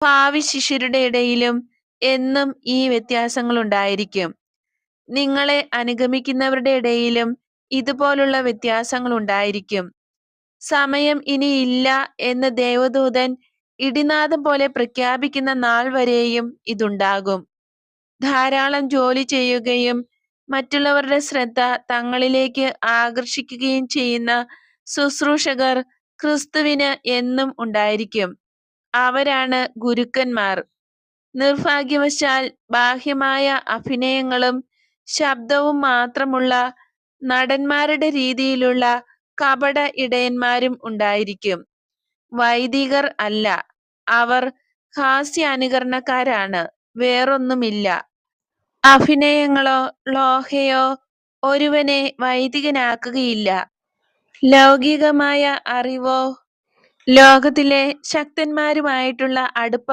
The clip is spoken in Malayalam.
ഭാവി ശിഷ്യരുടെ ഇടയിലും എന്നും ഈ വ്യത്യാസങ്ങൾ ഉണ്ടായിരിക്കും നിങ്ങളെ അനുഗമിക്കുന്നവരുടെ ഇടയിലും ഇതുപോലുള്ള വ്യത്യാസങ്ങൾ ഉണ്ടായിരിക്കും സമയം ഇനി ഇല്ല എന്ന് ദേവദൂതൻ ഇടിനാഥം പോലെ പ്രഖ്യാപിക്കുന്ന നാൾ വരെയും ഇതുണ്ടാകും. ധാരാളം ജോലി ചെയ്യുകയും മറ്റുള്ളവരുടെ ശ്രദ്ധ തങ്ങളിലേക്ക് ആകർഷിക്കുകയും ചെയ്യുന്ന ശുശ്രൂഷകർ ക്രിസ്തുവിന് എന്നും ഉണ്ടായിരിക്കും. അവരാണ് ഗുരുക്കന്മാർ. നിർഭാഗ്യവശാൽ ബാഹ്യമായ അഭിനയങ്ങളും ശബ്ദവും മാത്രമുള്ള നടന്മാരുടെ രീതിയിലുള്ള കപട ഇടയന്മാരും ഉണ്ടായിരിക്കും. വൈദികർ അല്ല. അവർ ഹാസ്യാനുകരണക്കാരാണ്. വേറൊന്നുമില്ല. അഭിനയങ്ങളോ ലോഹയോ ഒരുവനെ വൈദികനാക്കുകയില്ല. ലൗകികമായ അറിവോ ലോകത്തിലെ ശക്തന്മാരുമായിട്ടുള്ള അടുപ്പമോ